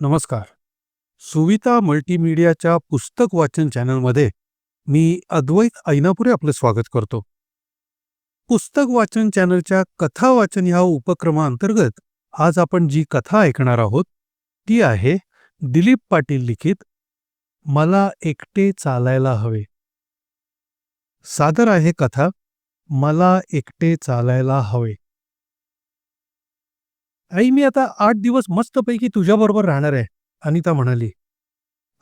नमस्कार. सुविता मल्टीमीडियाच्या पुस्तक वाचन चॅनलमध्ये मी अद्वैत ऐनापुरे आपलं स्वागत करतो. पुस्तक वाचन चॅनलच्या कथा वाचन ह्या उपक्रमाअंतर्गत आज आपण जी कथा ऐकणार आहोत ती आहे दिलीप पाटील लिखित मला एकटे चालायला हवे. सादर आहे कथा मला एकटे चालायला हवे. आई मी आता आठ दिवस मस्तपैकी तुझ्याबरोबर राहणार आहे अनिता म्हणाली.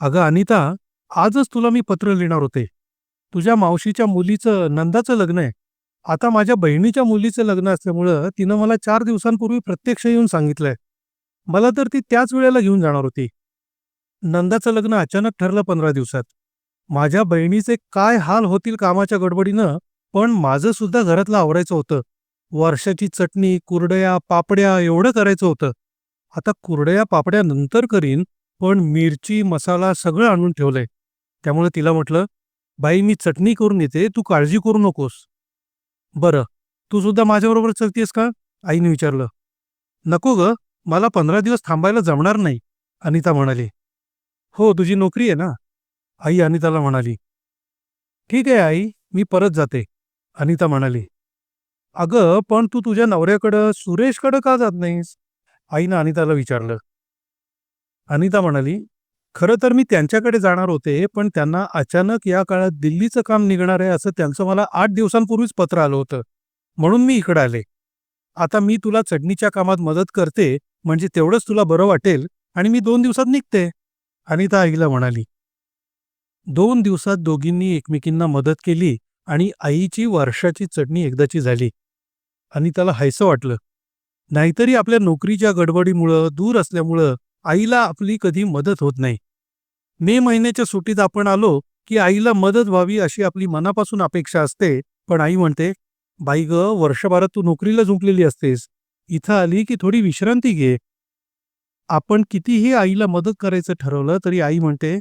अगं अनिता आजच तुला मी पत्र लिहिणार होते. तुझ्या मावशीच्या मुलीचं नंदाचं लग्न आहे. आता माझ्या बहिणीच्या मुलीचं लग्न असल्यामुळं तिनं मला चार दिवसांपूर्वी प्रत्यक्ष येऊन सांगितलंय. मला तर ती त्याच वेळेला घेऊन जाणार होती. नंदाचं लग्न अचानक ठरलं पंधरा दिवसात. माझ्या बहिणीचे काय हाल होतील कामाच्या गडबडीनं पण माझं सुद्धा घरातलं आवरायचं होतं. वर्षाची चटणी कुरडया पापड्या एवढं करायचं होतं. आता कुरडया पापड्या नंतर करीन पण मिरची मसाला सगळं आणून ठेवलंय. त्यामुळे तिला म्हटलं बाई मी चटणी करून येते तू काळजी करू नकोस. बरं तू सुद्धा माझ्याबरोबर चलतीयस का? आईने विचारलं. नको ग मला पंधरा दिवस थांबायला जमणार नाही अनिता म्हणाली. हो तुझी नोकरी आहे ना? आई अनिताला म्हणाली. ठीक आहे आई मी परत जाते अनिता म्हणाली. अगं पण तू तुझ्या नवऱ्याकडं सुरेशकडं का जात नाहीस? आईनं अनिताला विचारलं. अनिता म्हणाली खरं तर मी त्यांच्याकडे जाणार होते पण त्यांना अचानक या काळात दिल्लीचं काम निघणार आहे असं त्यांचं मला आठ दिवसांपूर्वीच पत्र आलं होतं. म्हणून मी इकडं आले. आता मी तुला चटणीच्या कामात मदत करते म्हणजे तेवढंच तुला बरं वाटेल आणि मी दोन दिवसात निघते. अनिता आईला म्हणाली. दोन दिवसात दोघींनी एकमेकींना मदत केली आणि आईची वर्षाची चटणी एकदाची झाली. आणि त्याला हायसं वाटलं. नाहीतरी आपल्या नोकरीच्या गडबडीमुळं दूर असल्यामुळं आईला आपली कधी मदत होत नाही. मे महिन्याच्या सुट्टीत आपण आलो की आईला मदत व्हावी अशी आपली मनापासून अपेक्षा असते. पण आई म्हणते बाई ग वर्षभरात तू नोकरीला झुंपलेली असतेस. इथं आली की थोडी विश्रांती घे. आपण कितीही आईला मदत करायचं ठरवलं तरी आई म्हणते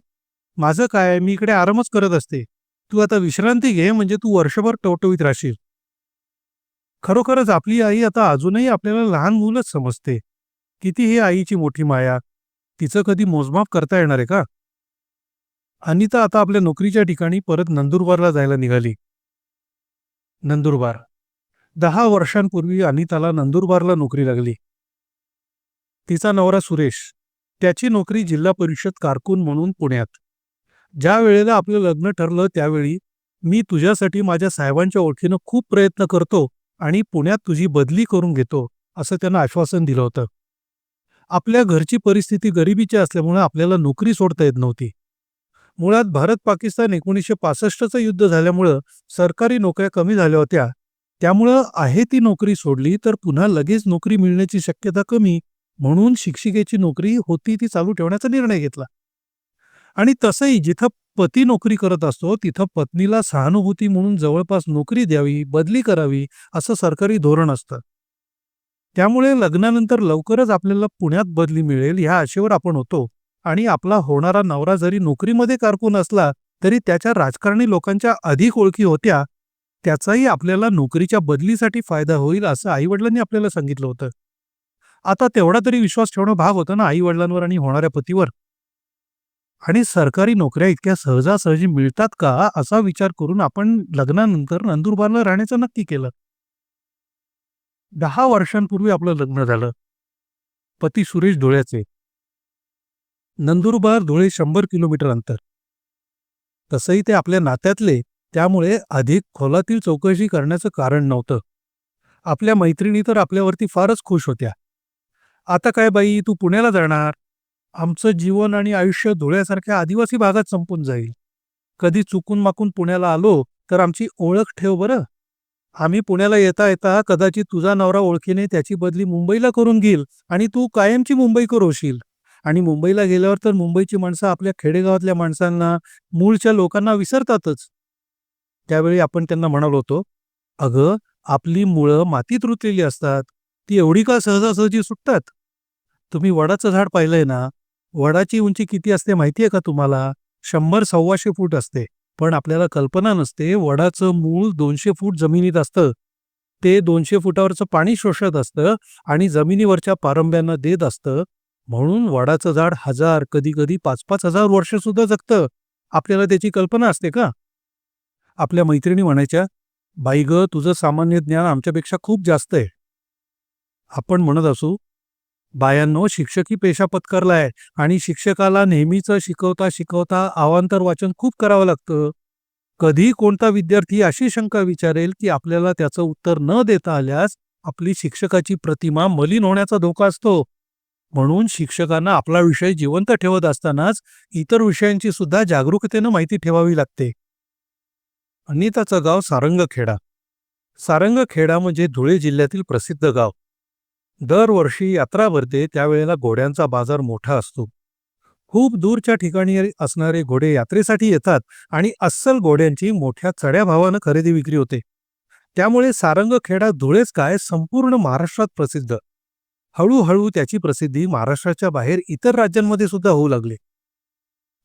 माझं काय मी इकडे आरामच करत असते. तू आता विश्रांती घे म्हणजे तू वर्षभर टवटवीत राहशील. खरोखरच आपली आई आता अजूनही आपल्याला लहान मुलंच समजते. किती ही आईची मोठी माया. तिचं कधी मोजमाप करता येणार आहे का? अनिता आता आपल्या नोकरीच्या ठिकाणी परत नंदुरबारला जायला निघाली. नंदुरबार. दहा वर्षांपूर्वी अनिताला नंदुरबारला नोकरी लागली. तिचा नवरा सुरेश. त्याची नोकरी जिल्हा परिषद कारकून म्हणून पुण्यात. ज्या वेळेला आपलं लग्न ठरलं त्यावेळी मी तुझ्यासाठी माझ्या साहेबांच्या ओळखीनं खूप प्रयत्न करतो. आणि पुण्यात तुझी बदली करून घेतो असं त्यांना आश्वासन दिलं होतं. आपल्या घरची परिस्थिती गरिबीची असल्यामुळे आपल्याला नोकरी सोडता येत नव्हती. मुळात भारत पाकिस्तान एकोणीसशे पासष्टचं युद्ध झाल्यामुळं सरकारी नोकऱ्या कमी झाल्या होत्या. त्यामुळं आहे ती नोकरी सोडली तर पुन्हा लगेच नोकरी मिळण्याची शक्यता कमी म्हणून शिक्षिकेची नोकरी होती ती चालू ठेवण्याचा निर्णय घेतला. आणि तसंही जिथं पती नोकरी करत असतो तिथं पत्नीला सहानुभूती म्हणून जवळपास नोकरी द्यावी बदली करावी असं सरकारी धोरण असतं. त्यामुळे लग्नानंतर लवकरच आपल्याला पुण्यात बदली मिळेल ह्या आशेवर आपण होतो आणि आपला होणारा नवरा जरी नोकरीमध्ये कारकून असला तरी त्याच्या राजकारणी लोकांच्या अधिक ओळखी होत्या त्याचाही आपल्याला नोकरीच्या बदलीसाठी फायदा होईल असं आईवडिलांनी आपल्याला सांगितलं होतं. आता तेवढा तरी विश्वास ठेवणं भाग होतं ना आईवडिलांवर आणि होणाऱ्या पतीवर. आणि सरकारी नोकऱ्या इतक्या सहजासहजी मिळतात का असा विचार करून आपण लग्नानंतर नंदुरबारला राहण्याचं नक्की केलं. दहा वर्षांपूर्वी आपलं लग्न झालं. पती सुरेश धुळ्याचे. नंदुरबार धुळे शंभर किलोमीटर अंतर. तसंही ते आपल्या नात्यातले त्यामुळे अधिक खोलातील चौकशी करण्याचं कारण नव्हतं. आपल्या मैत्रिणी तर आपल्यावरती फारच खुश होत्या. आता काय बाई तू पुण्याला जाणार? आमचं जीवन आणि आयुष्य धुळ्यासारख्या आदिवासी भागात संपून जाईल. कधी चुकून माकून पुण्याला आलो तर आमची ओळख ठेव बरं. आम्ही पुण्याला येता येता कदाचित तुझा नवरा ओळखीने त्याची बदली मुंबईला करून घेईल आणि तू कायमची मुंबईकर होशील आणि मुंबईला गेल्यावर तर मुंबईची माणसं आपल्या खेडेगावातल्या माणसांना मूळच्या लोकांना विसरतातच. त्यावेळी आपण त्यांना म्हणालो होतो अगं आपली मुळं मातीत रुतलेली असतात. ती एवढी का सहजासहजी सुटतात? तुम्ही वडाचं झाड पाहिलंय ना? वडाची उंची किती असते माहितीये का तुम्हाला? शंभर सव्वाशे फूट असते. पण आपल्याला कल्पना नसते वडाचं मूळ दोनशे फूट जमिनीत असतं. ते दोनशे फुटावरचं पाणी शोषत असतं आणि जमिनीवरच्या पारंब्यांना देत असतं. म्हणून वडाचं झाड हजार कधी कधी पाच पाच हजार वर्ष सुद्धा जगतं. आपल्याला त्याची कल्पना असते का? आपल्या मैत्रिणी म्हणायच्या बाई ग तुझं सामान्य ज्ञान आमच्यापेक्षा खूप जास्त आहे. आपण म्हणत असू बायांनो शिक्षकी पेशा पत्करलाय आणि शिक्षकाला नेहमीच शिकवता शिकवता अवांतर वाचन खूप करावं लागतं. कधी कोणता विद्यार्थी अशी शंका विचारेल की आपल्याला त्याचं उत्तर न देता आल्यास आपली शिक्षकाची प्रतिमा मलिन होण्याचा धोका असतो. म्हणून शिक्षकांना आपला विषय जिवंत ठेवत असतानाच इतर विषयांची सुद्धा जागरूकतेनं माहिती ठेवावी लागते. अनिताचं गाव सारंगखेडा. सारंगखेडा म्हणजे धुळे जिल्ह्यातील प्रसिद्ध गाव. दरवर्षी यात्रा भरते त्यावेळेला घोड्यांचा बाजार मोठा असतो. खूप दूरच्या ठिकाणी असणारे घोडे यात्रेसाठी येतात आणि अस्सल घोड्यांची मोठ्या चढ्या भावानं खरेदी विक्री होते. त्यामुळे सारंगखेडा धुळेच काय संपूर्ण महाराष्ट्रात प्रसिद्ध. हळूहळू त्याची प्रसिद्धी महाराष्ट्राच्या बाहेर इतर राज्यांमध्ये सुद्धा होऊ लागली.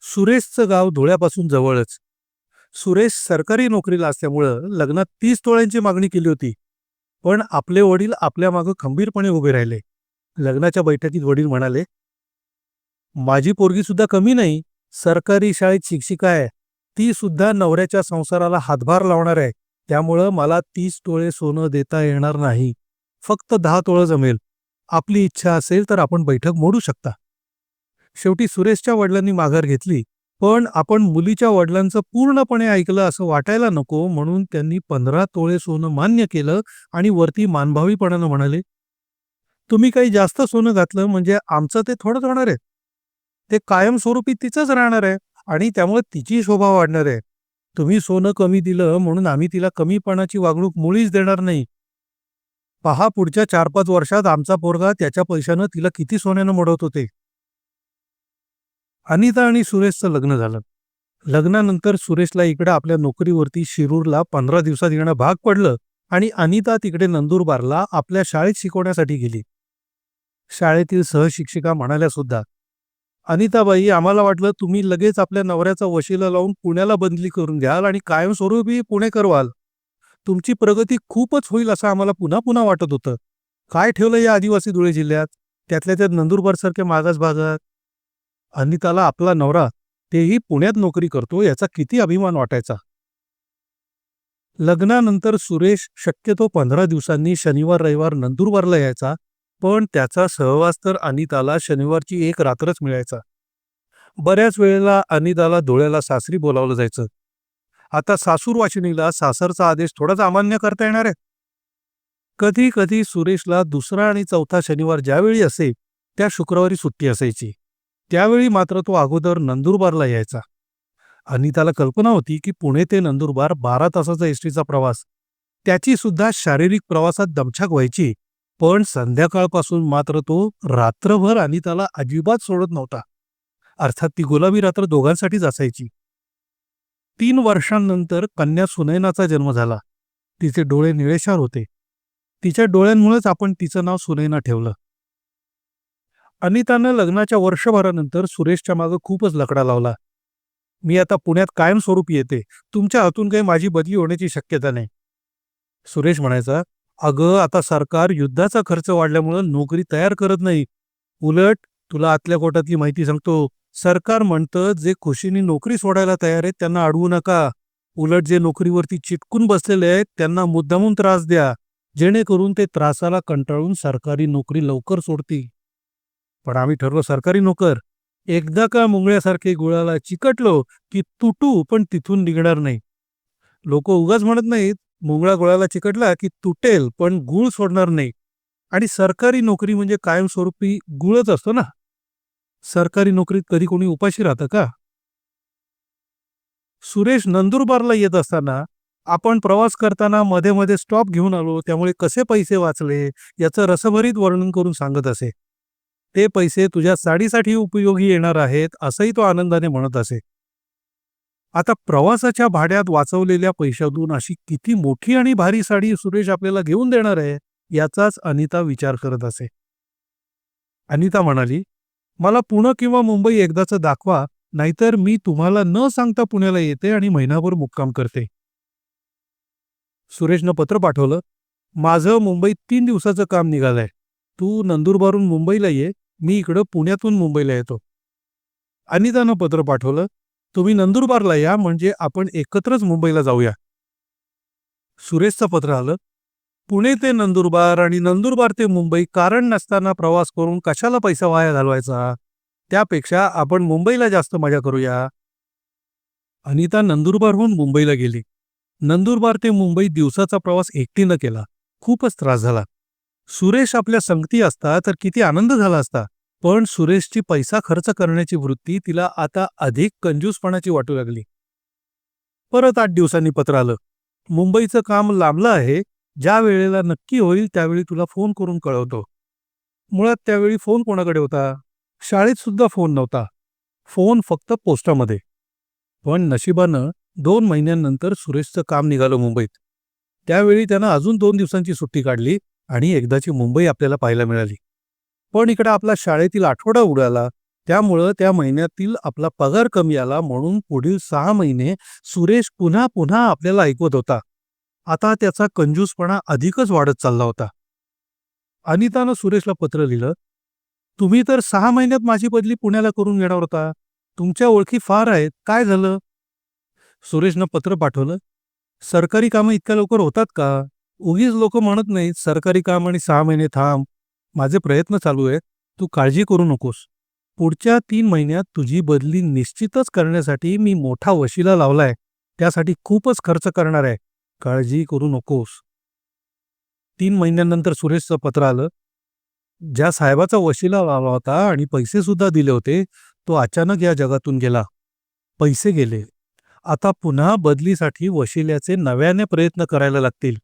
सुरेशचं गाव धुळ्यापासून जवळच. सुरेश सरकारी नोकरीला असल्यामुळं लग्नात तीस तोळ्यांची मागणी केली होती. पण आपले वडील आपल्या मागं खंबीरपणे उभे राहिले. लग्नाच्या बैठकीत वडील म्हणाले माझी पोरगी सुद्धा कमी नाही. सरकारी शाळेत शिक्षिका आहे. ती सुद्धा नवऱ्याच्या संसाराला हातभार लावणार आहे. त्यामुळं मला तीस टोळे सोनं देता येणार नाही. फक्त दहा तोळं जमेल. आपली इच्छा असेल तर आपण बैठक मोडू शकता. शेवटी सुरेशच्या वडिलांनी माघार घेतली. पण आपण मुलीच्या वडिलांचं पूर्णपणे ऐकलं असं वाटायला नको म्हणून त्यांनी पंधरा तोळे सोनं मान्य केलं आणि वरती मानभावीपणानं म्हणाले तुम्ही काही जास्त सोनं घातलं म्हणजे आमचं ते थोडंच होणार आहे. ते कायमस्वरूपी तिचंच राहणार आहे आणि त्यामुळे तिची शोभा वाढणार आहे. तुम्ही सोनं कमी दिलं म्हणून आम्ही तिला कमीपणाची वागणूक मुळीच देणार नाही. पहा पुढच्या चार पाच वर्षात आमचा पोरगा त्याच्या पैशानं तिला किती सोन्यानं मोडवत होते. अनिता आणि सुरेशचं लग्न झालं. लग्नानंतर सुरेशला इकडे आपल्या नोकरीवरती शिरूरला पंधरा दिवसात येणं भाग पडलं आणि अनिता तिकडे नंदुरबारला आपल्या शाळेत शिकवण्यासाठी गेली. शाळेतील सहशिक्षिका म्हणाल्या सुद्धा अनिताबाई आम्हाला वाटलं तुम्ही लगेच आपल्या नवऱ्याचा वशिला लावून पुण्याला बदली करून घ्याल आणि कायमस्वरूपी पुणे करवाल. तुमची प्रगती खूपच होईल असं आम्हाला पुन्हा पुन्हा वाटत होतं. काय ठेवलं या आदिवासी धुळे जिल्ह्यात? त्यातल्या त्यात नंदुरबारसारख्या मागास भागात अनिताला आपला नवरा तेही पुण्यात नोकरी करतो याचा किती अभिमान वाटायचा? लग्नानंतर सुरेश शक्यतो पंधरा दिवसांनी शनिवार रविवार नंदुरबारला यायचा पण त्याचा सहवास तर अनिताला शनिवारची एक रात्रच मिळायचा. बऱ्याच वेळेला अनिताला डोळ्याला सासरी बोलावलं जायचं. आता सासूर वाशिनीला सासरचा आदेश थोडाच अमान्य करता येणार आहे. कधी कधी सुरेशला दुसरा आणि चौथा शनिवार ज्यावेळी असे त्या शुक्रवारी सुट्टी असायची. त्यावेळी मात्र तो अगोदर नंदुरबारला यायचा. अनिताला कल्पना होती की पुणे ते नंदुरबार बारा तासाचा एसटीचा प्रवास. त्याची सुद्धा शारीरिक प्रवासात दमछाक व्हायची पण संध्याकाळपासून मात्र तो रात्रभर अनिताला अजिबात सोडत नव्हता. अर्थात ती गुलाबी रात्र दोघांसाठीच असायची. तीन वर्षांनंतर कन्या सुनैनाचा जन्म झाला. तिचे डोळे निळेशार होते. तिच्या डोळ्यांमुळेच आपण तिचं नाव सुनैना ठेवलं. अनितानं लग्नाच्या वर्षभरानंतर सुरेशच्या मागं खूपच लकडा लावला. मी आता पुण्यात कायमस्वरूपी येते. तुमच्या हातून काही माझी बदली होण्याची शक्यता नाही. सुरेश म्हणायचा अगं आता सरकार युद्धाचा खर्च वाढल्यामुळं नोकरी तयार करत नाही. उलट तुला आतल्या कोटातली माहिती सांगतो. सरकार म्हणतं जे खुशीने नोकरी सोडायला तयार आहेत त्यांना अडवू नका. उलट जे नोकरीवरती चिटकून बसलेले आहेत त्यांना मुद्दामून त्रास द्या. जेणेकरून ते त्रासाला कंटाळून सरकारी नोकरी लवकर सोडतील. पण आम्ही ठरलो सरकारी नोकर. एकदा का मुंगळ्यासारखे गुळाला चिकटलो की तुटू पण तिथून निघणार नाही. लोक उगाच म्हणत नाहीत मुंगळा गुळाला चिकटला की तुटेल पण गुळ सोडणार नाही. आणि सरकारी नोकरी म्हणजे कायमस्वरूपी गुळच असतो ना? सरकारी नोकरीत कधी कोणी उपाशी राहतं का? सुरेश नंदुरबारला येत असताना आपण प्रवास करताना मध्ये मध्ये स्टॉप घेऊन आलो त्यामुळे कसे पैसे वाचले याचं रसभरीत वर्णन करून सांगत असे. ते पैसे तुझ्या साडीसाठी उपयोगी येणार आहेत असंही तो आनंदाने म्हणत असे. आता प्रवासाच्या भाड्यात वाचवलेल्या पैशातून अशी किती मोठी आणि भारी साडी सुरेश आपल्याला घेऊन देणार आहे याचाच अनिता विचार करत असे. अनिता म्हणाली मला पुणे किंवा मुंबई एकदाचं दाखवा नाहीतर मी तुम्हाला न सांगता पुण्याला येते आणि महिनाभर मुक्काम करते. सुरेशनं पत्र पाठवलं माझं मुंबईत तीन दिवसाचं काम निघालंय. तू नंदुरबारून मुंबईला ये मी इकडं पुण्यातून मुंबईला येतो. अनितानं पत्र पाठवलं तुम्ही नंदुरबारला या म्हणजे आपण एकत्रच मुंबईला जाऊया. सुरेशचं पत्र आलं पुणे ते नंदुरबार आणि नंदुरबार ते मुंबई कारण नसताना प्रवास करून कशाला पैसा वाया घालवायचा? त्यापेक्षा आपण मुंबईला जास्त मजा करूया. अनिता नंदुरबारहून मुंबईला गेली. नंदुरबार ते मुंबई दिवसाचा प्रवास एकटीनं केला. खूपच त्रास झाला. सुरेश आपल्या संगती असता तर किती आनंद झाला असता. पण सुरेशची पैसा खर्च करण्याची वृत्ती तिला आता अधिक कंजूसपणाची वाटू लागली. परत आठ दिवसांनी पत्र आलं. मुंबईचं काम लांबलं आहे. ज्या वेळेला नक्की होईल त्यावेळी तुला फोन करून कळवतो. मुळात त्यावेळी फोन कोणाकडे होता? शाळेत सुद्धा फोन नव्हता. फोन फक्त पोस्टामध्ये. पण नशिबानं दोन महिन्यांनंतर सुरेशचं काम निघालं मुंबईत. त्यावेळी त्यानं अजून दोन दिवसांची सुट्टी काढली. आणि एकदाची मुंबई आपल्याला पाहायला मिळाली. पण इकडं आपला शाळेतील आठवडा उडाला. त्यामुळं त्या महिन्यातील आपला पगार कमी आला म्हणून पुढील सहा महिने सुरेश पुन्हा पुन्हा आपल्याला ऐकवत होता. आता त्याचा कंजूसपणा अधिकच वाढत चालला होता. अनितानं सुरेशला पत्र लिहिलं तुम्ही तर सहा महिन्यात माझी बदली पुण्याला करून घेणार होता. तुमच्या ओळखी फार आहेत. काय झालं? सुरेशनं पत्र पाठवलं सरकारी कामं इतक्या लवकर होतात का? उगीच लोक म्हणत नाहीत सरकारी काम आणि सहा महिने थांब माझे प्रयत्न चालू आहेत तू काळजी करू नकोस. पुढच्या तीन महिन्यात तुझी बदली निश्चितच करण्यासाठी मी मोठा वशिला लावलाय त्यासाठी खूपच खर्च करणार आहे. काळजी करू नकोस. तीन महिन्यानंतर सुरेशचं पत्र आलं. ज्या साहेबाचा वशिला लावला होता आणि पैसे सुद्धा दिले होते तो अचानक या जगातून गेला. पैसे गेले. आता पुन्हा बदलीसाठी वशिल्याचे नव्याने प्रयत्न करायला लागतील.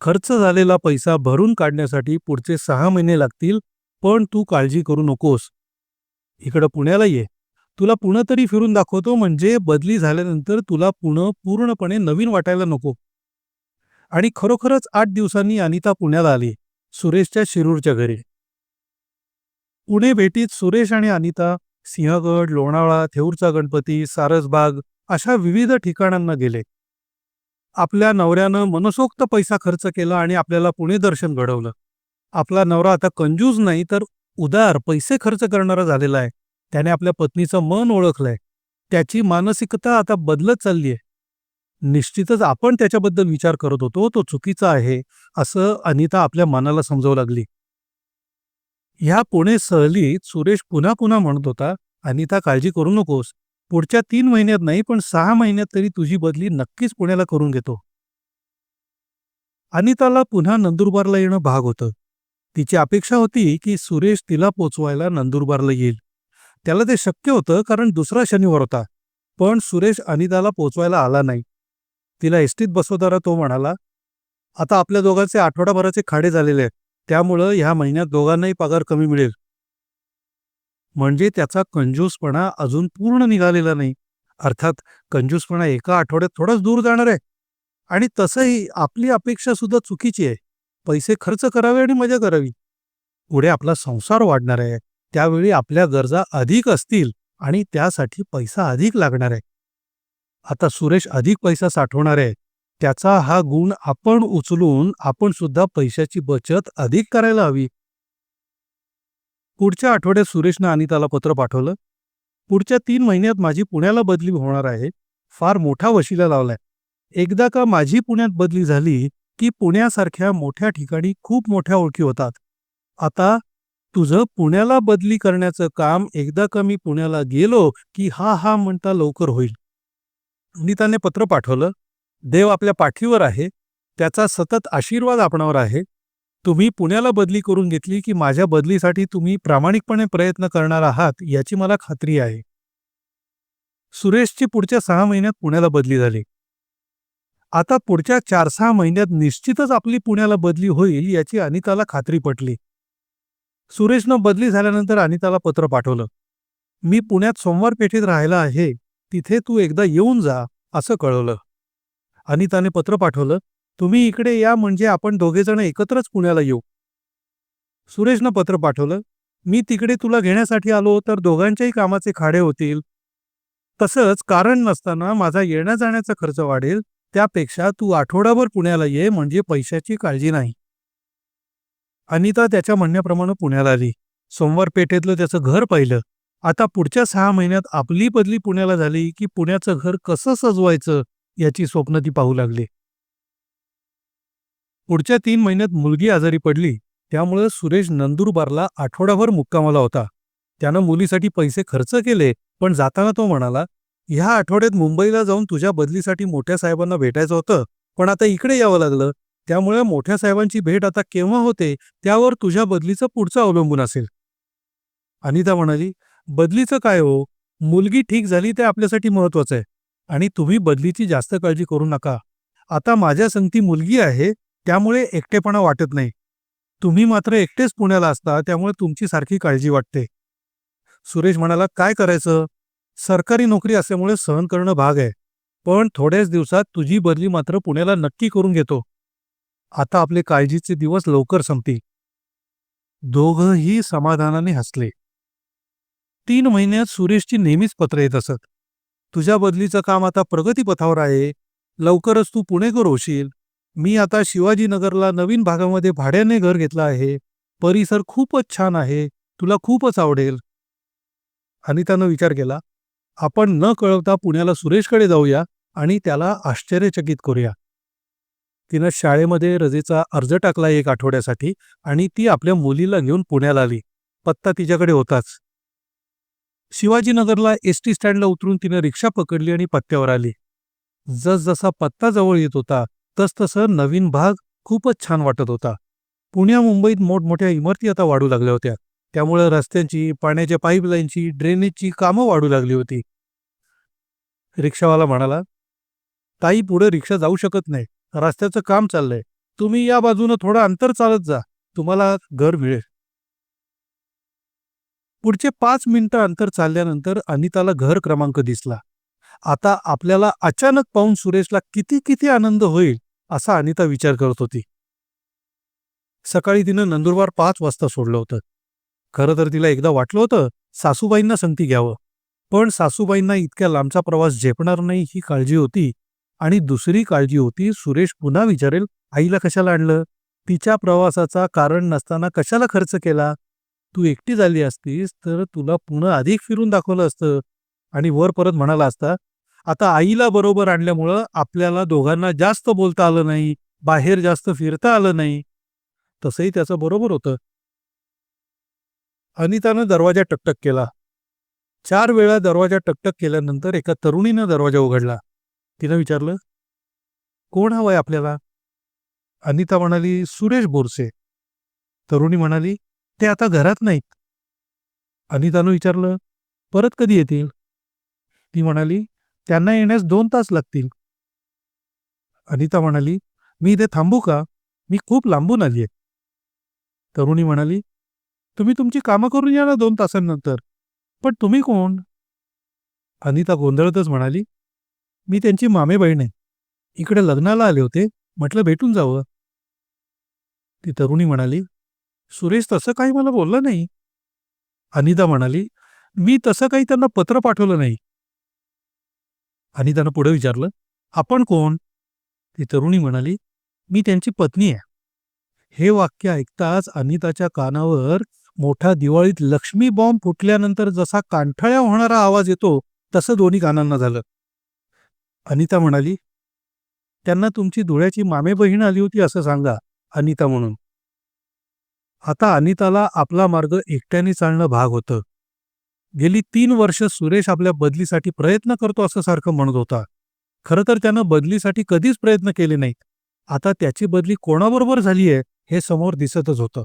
खर्च झालेला पैसा भरून काढण्यासाठी पुढचे सहा महिने लागतील पण तू काळजी करू नकोस. इकडं पुण्याला ये. तुला पुणं तरी फिरून दाखवतो म्हणजे बदली झाल्यानंतर तुला पुणं पूर्णपणे नवीन वाटायला नको. आणि खरोखरच आठ दिवसांनी अनिता पुण्याला आली सुरेशच्या शिरूरच्या घरी. पुणे भेटीत सुरेश आणि अनिता सिंहगड लोणावळा थेऊरचा गणपती सारसबाग अशा विविध ठिकाणांना गेले. आपल्या नवऱ्यानं मनसोक्त पैसा खर्च केला आणि आपल्याला पुणे दर्शन घडवलं. आपला नवरा आता कंजूस नाही तर उदार पैसे खर्च करणारा झालेला आहे. त्याने आपल्या पत्नीचं मन ओळखलंय. त्याची मानसिकता आता बदलत चालली आहे. निश्चितच आपण त्याच्याबद्दल विचार करत होतो तो चुकीचा आहे असं अनिता आपल्या मनाला समजावू लागली. ह्या पुणे सहलीत सुरेश पुन्हा पुन्हा म्हणत होता अनिता काळजी करू नकोस. पुढच्या तीन महिन्यात नाही पण सहा महिन्यात तरी तुझी बदली नक्कीच पुण्याला करून घेतो. अनिताला पुन्हा नंदुरबारला येणं भाग होतं. तिची अपेक्षा होती की सुरेश तिला पोचवायला नंदुरबारला येईल. त्याला ते शक्य होतं कारण दुसरा शनिवार होता पण सुरेश अनिताला पोचवायला आला नाही. तिला एसटीत बसवताना तो म्हणाला आता आपल्या दोघांचे आठवडाभराचे खाडे झालेले आहेत त्यामुळं ह्या महिन्यात दोघांनाही पगार कमी मिळेल. म्हणजे त्याचा कंजूसपणा अजून पूर्ण निघालेला नाही. अर्थात कंजूसपणा एका आठवड्यात थोडाच दूर जाणार आहे. आणि तसंही आपली अपेक्षा सुद्धा चुकीची आहे. पैसे खर्च करावे आणि मजा करावी. पुढे आपला संसार वाढणार आहे. त्यावेळी आपल्या गरजा अधिक असतील आणि त्यासाठी पैसा अधिक लागणार आहे. आता सुरेश अधिक पैसा साठवणार आहे. त्याचा हा गुण आपण उचलून आपण सुद्धा पैशाची बचत अधिक करायला हवी. पुढच्या आठवड्यात सुरेशनं अनिताला पत्र पाठवलं. पुढच्या तीन महिन्यात माझी पुण्याला बदली होणार आहे. फार मोठा वशिला लावलाय. एकदा का माझी पुण्यात बदली झाली की पुण्यासारख्या मोठ्या ठिकाणी खूप मोठ्या ओळखी होतात. आता तुझं पुण्याला बदली करण्याचं काम एकदा का मी पुण्याला गेलो की हा हा म्हणता लवकर होईल. अनिताने पत्र पाठवलं. देव आपल्या पाठीवर आहे. त्याचा सतत आशीर्वाद आपणावर आहे. तुम्ही पुण्याला बदली करून घेतली की माझ्या बदलीसाठी तुम्ही प्रामाणिकपणे प्रयत्न करणार आहात याची मला खात्री आहे. सुरेशची पुढच्या सहा महिन्यात पुण्याला बदली झाली. आता पुढच्या चार सहा महिन्यात निश्चितच आपली पुण्याला बदली होईल याची अनिताला खात्री पटली. सुरेशनं बदली झाल्यानंतर अनिताला पत्र पाठवलं. मी पुण्यात सोमवार पेठेत राहायला आहे तिथे तू एकदा येऊन जा असं कळवलं. अनिताने पत्र पाठवलं तुम्ही इकडे या म्हणजे आपण दोघेजण एकत्रच पुण्याला येऊ. सुरेशनं पत्र पाठवलं. मी तिकडे तुला घेण्यासाठी आलो तर दोघांच्याही कामाचे खाडे होतील. तसंच कारण नसताना माझा येण्या जाण्याचा खर्च वाढेल. त्यापेक्षा तू आठवडाभर पुण्याला ये म्हणजे पैशाची काळजी नाही. अनिता त्याच्या म्हणण्याप्रमाणे पुण्याला आली. सोमवार पेठेतलं त्याचं घर पाहिलं. आता पुढच्या सहा महिन्यात आपली बदली पुण्याला झाली की पुण्याचं घर कसं सजवायचं याची स्वप्न ती पाहू लागली. पुढच्या तीन महिन्यात मुलगी आजारी पडली त्यामुळं सुरेश नंदुरबारला आठवडाभर मुक्कामाला होता. त्यानं मुलीसाठी पैसे खर्च केले पण जाताना तो म्हणाला ह्या आठवड्यात मुंबईला जाऊन तुझ्या बदलीसाठी मोठ्या साहेबांना भेटायचं होतं पण आता इकडे यावं लागलं. त्यामुळे मोठ्या साहेबांची भेट आता केव्हा होते त्यावर तुझ्या बदलीचं पुढचं अवलंबून असेल. अनिता म्हणाली बदलीचं काय हो? मुलगी ठीक झाली ते आपल्यासाठी महत्वाचं आहे आणि तुम्ही बदलीची जास्त काळजी करू नका. आता माझ्या संगती मुलगी आहे त्यामुळे एकटेपणा वाटत नाही. तुम्ही मात्र एकटेच पुण्याला असता त्यामुळे तुमची सारखी काळजी वाटते. सुरेश म्हणाला काय करायचं? सरकारी नोकरी असल्यामुळे सहन करणं भाग आहे. पण थोड्याच दिवसात तुझी बदली मात्र पुण्याला नक्की करून घेतो. आता आपले काळजीचे दिवस लवकर संपतील. दोघंही समाधानाने हसले. तीन महिन्यात सुरेशची नेहमीच पत्र येत असत. तुझ्या बदलीचं काम आता प्रगतीपथावर आहे. लवकरच तू पुणेकर होशील. मी आता शिवाजीनगरला नवीन भागामध्ये भाड्याने घर घेतलं आहे. परिसर खूपच छान आहे. तुला खूपच आवडेल. अनितानं विचार केला. आपण न कळवता पुण्याला सुरेशकडे जाऊया आणि त्याला आश्चर्यचकित करूया. तिनं शाळेमध्ये रजेचा अर्ज टाकला एक आठवड्यासाठी आणि ती आपल्या मुलीला घेऊन पुण्याला आली. पत्ता तिच्याकडे होताच. शिवाजीनगरला एस टी स्टँडला उतरून तिनं रिक्षा पकडली आणि पत्त्यावर आली. जसजसा पत्ता जवळ येत होता तसतसं नवीन भाग खूपच छान वाटत होता. पुण्या मुंबईत मोठमोठ्या इमारती आता वाढू लागल्या होत्या. त्यामुळे रस्त्यांची पाण्याच्या पाईपलाईनची ड्रेनेजची कामं वाढू लागली होती. रिक्षावाला म्हणाला ताई पुढे रिक्षा जाऊ शकत नाही. रस्त्याचं काम चाललंय. तुम्ही या बाजूनं थोडं अंतर चालत जा. तुम्हाला घर मिळेल. पुढचे पाच मिनिटं अंतर चालल्यानंतर अनिताला घर क्रमांक दिसला. आता आपल्याला अचानक पाहून सुरेशला किती किती आनंद होईल. असा अनिता विचार करत होती. सकाळी तिनं नंदुरबार पाच वाजता सोडलं होतं. खरं तर तिला एकदा वाटलं होतं सासूबाईंना संगती घ्यावं. पण सासूबाईंना इतक्या लांबचा प्रवास झेपणार नाही ही काळजी होती आणि दुसरी काळजी होती सुरेश पुन्हा विचारेल आईला कशाला आणलं? तिच्या प्रवासाचा कारण नसताना कशाला खर्च केला? तू एकटी झाली असतीस तर तुला पुन्हा अधिक फिरून दाखवलं असतं. आणि वर परत म्हणाला असता आता आईला बरोबर आणल्यामुळं आपल्याला दोघांना जास्त बोलता आलं नाही बाहेर जास्त फिरता आलं नाही. तसंही त्याचं बरोबर होतं. अनितानं दरवाजा टकटक केला. चार वेळा दरवाजा टकटक केल्यानंतर एका तरुणीनं दरवाजा उघडला. तिनं विचारलं कोण हवंय आपल्याला? अनिता म्हणाली सुरेश बोरसे. तरुणी म्हणाली ते आता घरात नाहीत. अनितानं विचारलं परत कधी येतील? ती म्हणाली त्यांना येण्यास दोन तास लागतील. अनिता म्हणाली मी इथे थांबू का? मी खूप लांबून आली आहे. तरुणी म्हणाली तुम्ही तुमची कामं करून या ना दोन तासांनंतर. पण तुम्ही कोण? अनिता गोंधळतच म्हणाली मी त्यांची मामे बहीण आहे. इकडे लग्नाला आले होते. म्हटलं भेटून जावं. ती तरुणी म्हणाली सुरेश तसं काही मला बोललं नाही. अनिता म्हणाली मी तसं काही त्यांना पत्र पाठवलं नाही. अनितानं पुढे विचारलं आपण कोण? ती तरुणी म्हणाली मी त्यांची पत्नी आहे. हे वाक्य ऐकताच अनिताच्या कानावर मोठा दिवाळीत लक्ष्मी बॉम्ब फुटल्यानंतर जसा कांठाळ्या होणारा आवाज येतो तसं दोन्ही कानांना झालं. अनिता म्हणाली त्यांना तुमची धुळ्याची मामे बहीण आली होती असं सांगा अनिता म्हणून. आता अनिताला आपला मार्ग एकट्याने चालणं भाग होतं. गेली तीन वर्ष सुरेश आपल्या बदलीसाठी प्रयत्न करतो असं सारखं म्हणत होता. खरं तर त्यानं बदलीसाठी कधीच प्रयत्न केले नाहीत. आता त्याची बदली कोणाबरोबर झाली आहे हे समोर दिसतच होतं.